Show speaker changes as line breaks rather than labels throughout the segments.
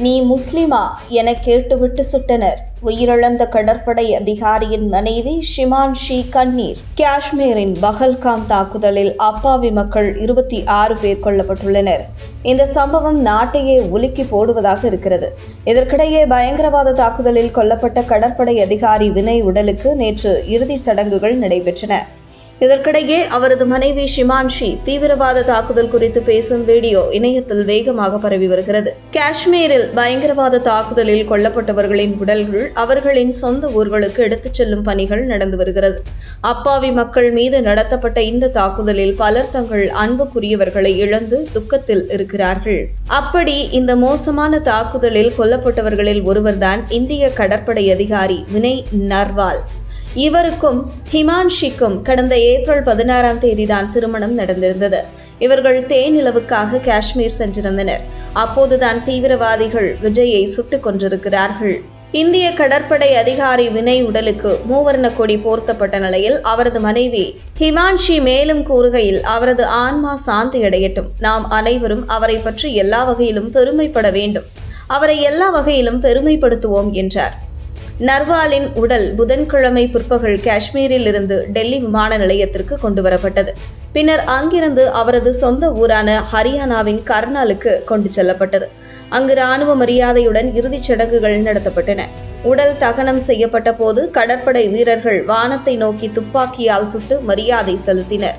நீ முஸ்லிமா? என கேட்டுவிட்டு சுட்டனர். உயிரிழந்த கடற்படை அதிகாரியின் மனைவி ஷிமான்ஷி கண்ணீர். காஷ்மீரின் பஹல்காம் தாக்குதலில் அப்பாவி மக்கள் இருபத்தி ஆறு பேர் கொல்லப்பட்டுள்ளனர். இந்த சம்பவம் நாட்டையே உலுக்கி போடுவதாக இருக்கிறது. இதற்கிடையே பயங்கரவாத தாக்குதலில் கொல்லப்பட்ட கடற்படை அதிகாரி வினய் உடலுக்கு நேற்று இறுதி சடங்குகள் நடைபெற்றன. இதற்கிடையே அவரது மனைவி ஷிமான்ஷி தீவிரவாத தாக்குதல் குறித்து பேசும் வீடியோ இணையத்தில் வேகமாக பரவி வருகிறது. காஷ்மீரில் பயங்கரவாத தாக்குதலில் கொல்லப்பட்டவர்களின் உடல்கள் அவர்களின் சொந்த ஊர்களுக்கு எடுத்துச் செல்லும் பணிகள் நடந்து வருகிறது. அப்பாவி மக்கள் மீது நடத்தப்பட்ட இந்த தாக்குதலில் பலர் தங்கள் அன்புக்குரியவர்களை இழந்து துக்கத்தில் இருக்கிறார்கள். அப்படி இந்த மோசமான தாக்குதலில் கொல்லப்பட்டவர்களில் ஒருவர்தான் இந்திய கடற்படை அதிகாரி வினய் நர்வால். இவருக்கும் ஹிமான்ஷிக்கும் கடந்த ஏப்ரல் பதினாறாம் தேதிதான் திருமணம் நடந்திருந்தது. இவர்கள் தேனிலவுக்காக காஷ்மீர் சென்றிருந்தனர். அப்போதுதான் தீவிரவாதிகள் விஜயை சுட்டுக் கொன்றிருக்கிறார்கள். இந்திய கடற்படை அதிகாரி வினய் உடலுக்கு மூவர்ண கொடி போர்த்தப்பட்ட நிலையில் அவரது மனைவி ஹிமான்ஷி மேலும் கூறுகையில் அவரது ஆன்மா சாந்தி அடையட்டும். நாம் அனைவரும் அவரை பற்றி எல்லா வகையிலும் பெருமைப்பட வேண்டும். அவரை எல்லா வகையிலும் பெருமைப்படுத்துவோம் என்றார். நர்வாலின் உடல் புதன்கிழமை பிற்பகல் காஷ்மீரில் இருந்து டெல்லி விமான நிலையத்திற்கு கொண்டுவரப்பட்டது. பின்னர் அங்கிருந்து அவரது சொந்த ஊரான ஹரியானாவின் கர்னாலுக்கு கொண்டு செல்லப்பட்டது. அங்கு ராணுவ மரியாதையுடன் இறுதிச் சடங்குகள் நடத்தப்பட்டன. உடல் தகனம் செய்யப்பட்ட போது கடற்படை வீரர்கள் வானத்தை நோக்கி துப்பாக்கியால் சுட்டு மரியாதை செலுத்தினர்.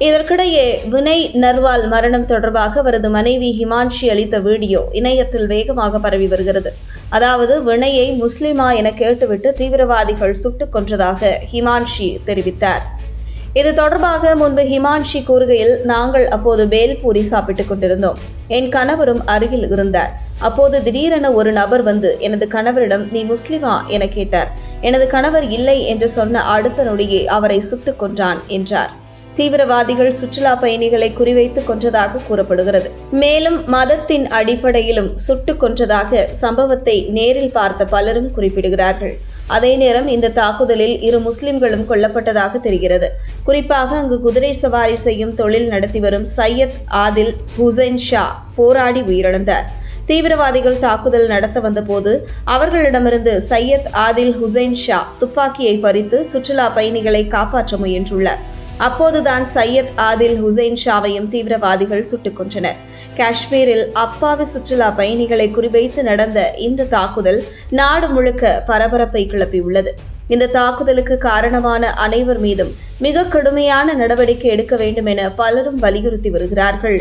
இதற்கிடையே வினய் நர்வால் மரணம் தொடர்பாக அவரது மனைவி ஹிமான்ஷி அளித்த வீடியோ இணையத்தில் வேகமாக பரவி வருகிறது. அதாவது வினயை முஸ்லிமா என கேட்டுவிட்டு தீவிரவாதிகள் சுட்டுக் கொன்றதாக ஹிமான்ஷி தெரிவித்தார். இது தொடர்பாக முன்பு ஹிமான்ஷி கூறுகையில் நாங்கள் அப்போது பேல்பூரி சாப்பிட்டுக் கொண்டிருந்தோம். என் கணவரும் அருகில் இருந்தார். அப்போது திடீரென ஒரு நபர் வந்து எனது கணவரிடம் நீ முஸ்லிமா என கேட்டார். எனது கணவர் இல்லை என்று சொன்ன அடுத்த நொடியே அவரை சுட்டுக் கொன்றான் என்றார். தீவிரவாதிகள் சுற்றுலா பயணிகளை குறிவைத்து கொன்றதாக கூறப்படுகிறது. மேலும் மதத்தின் அடிப்படையிலும் சுட்டுக் கொன்றதாக சம்பவத்தை நேரில் பார்த்த பலரும் குறிப்பிடுகிறார்கள். அதே நேரம் இந்த தாக்குதலில் இரு முஸ்லிம்களும் கொல்லப்பட்டதாக தெரிகிறது. குறிப்பாக அங்கு குதிரை சவாரி செய்யும் தொழில் நடத்தி வரும் சையத் ஆதில் ஹுசைன் ஷா போராடி உயிரிழந்தார். தீவிரவாதிகள் தாக்குதல் நடத்த வந்தபோது அவர்களிடமிருந்து சையத் ஆதில் ஹுசைன் ஷா துப்பாக்கியை பறித்து சுற்றுலா பயணிகளை காப்பாற்ற முயன்றுள்ளார். அப்போதுதான் சையத் ஆதில் ஹுசைன் ஷாவையும் தீவிரவாதிகள் சுட்டுக் கொன்றனர் காஷ்மீரில் அப்பாவி சுற்றுலா பயணிகளை குறிவைத்து நடந்த இந்த தாக்குதல் நாடு முழுக்க பரபரப்பை கிளப்பியுள்ளது. இந்த தாக்குதலுக்கு காரணமான அனைவர் மீதும் மிக கடுமையான நடவடிக்கை எடுக்க வேண்டும் என பலரும் வலியுறுத்தி வருகிறார்கள்.